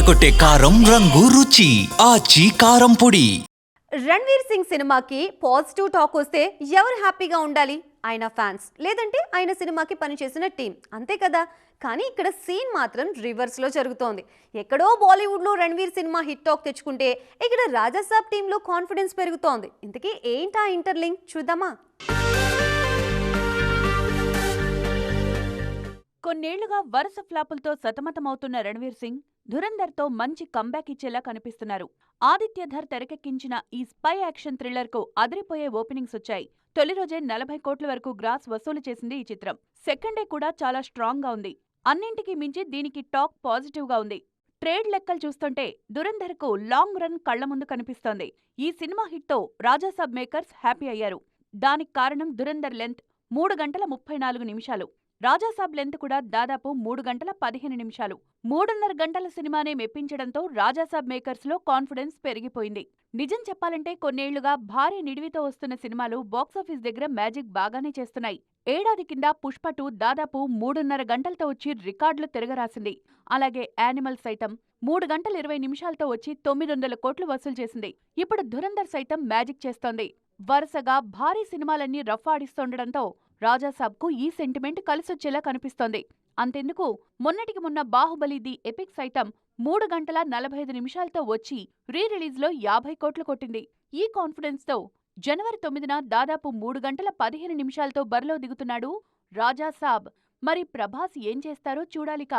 అదరగొట్టే కారం రంగు రుచి. ఆచి కారం పొడి. రణ్వీర్ సింగ్ సినిమాకి పాజిటివ్ టాక్ వస్తే ఎవరు హ్యాపీగా ఉండాలి? ఆయన ఫ్యాన్స్. లేదంటే ఆయన సినిమాకి పనిచేసిన టీం. అంతే కదా? కానీ ఇక్కడ సీన్ మాత్రం రివర్స్లో జరుగుతోంది. ఎక్కడో బాలీవుడ్లో రణ్వీర్ సినిమా హిట్ టాక్ తెచ్చుకుంటే ఇక్కడ రాజాసాబ్ టీంలో కాన్ఫిడెన్స్ పెరుగుతోంది. ఇంతకీ ఏంటా ఇంటర్లింక్? చూద్దామా? కొన్నేళ్ళుగా వరుస ఫ్లాపులతో సతమతమవుతున్న రణ్వీర్ సింగ్ ధురంధర్తో మంచి కంబ్యాక్ ఇచ్చేలా కనిపిస్తున్నారు. ఆదిత్యధర్ తెరకెక్కించిన ఈ స్పై యాక్షన్ థ్రిల్లర్కు అదిరిపోయే ఓపెనింగ్స్ వచ్చాయి. తొలి రోజే నలభై కోట్ల వరకు గ్రాస్ వసూలు చేసింది ఈ చిత్రం. సెకండ్ డే కూడా చాలా స్ట్రాంగ్గా ఉంది. అన్నింటికీ మించి దీనికి టాక్ పాజిటివ్గా ఉంది. ట్రేడ్ లెక్కలు చూస్తుంటే దురంధర్కు లాంగ్ రన్ కళ్ళ ముందు కనిపిస్తోంది. ఈ సినిమా హిట్తో రాజాసాబ్ మేకర్స్ హ్యాపీ అయ్యారు. దానికి కారణం దురంధర్ లెంత్ మూడు గంటల ముప్పై నాలుగు నిమిషాలు. రాజాసాబ్ లెంత్ కూడా దాదాపు మూడు గంటల పదిహేను నిమిషాలు. మూడున్నర గంటల సినిమానే మెప్పించడంతో రాజాసాబ్ మేకర్స్లో కాన్ఫిడెన్స్ పెరిగిపోయింది. నిజం చెప్పాలంటే కొన్నేళ్ళుగా భారీ నిడివితో వస్తున్న సినిమాలు బాక్సాఫీస్ దగ్గర మ్యాజిక్ బాగానే చేస్తున్నాయి. ఏడాది కింద పుష్ప టూ దాదాపు మూడున్నర గంటలతో వచ్చి రికార్డులు తిరగరాసింది. అలాగే యానిమల్ సైతం మూడు గంటల ఇరవై నిమిషాలతో వచ్చి తొమ్మిది వందల కోట్లు వసూలు చేసింది. ఇప్పుడు ధురంధర్ సైతం మ్యాజిక్ చేస్తోంది. వరుసగా భారీ సినిమాలన్నీ రఫ్ ఆడిస్తుండటంతో రాజాసాబ్కు ఈ సెంటిమెంట్ కలిసొచ్చేలా కనిపిస్తోంది. అంతెందుకు? మొన్నటికి మొన్న బాహుబలి ది ఎపిక్ సైతం మూడు గంటల నలభై ఐదు నిమిషాలతో వచ్చి రీ రిలీజ్లో యాభై కోట్లు కొట్టింది. ఈ కాన్ఫిడెన్స్తో జనవరి తొమ్మిదిన దాదాపు మూడు గంటల పదిహేను నిమిషాలతో బరిలో దిగుతున్నాడు రాజాసాబ్. మరి ప్రభాస్ ఏం చేస్తారో చూడాలిక.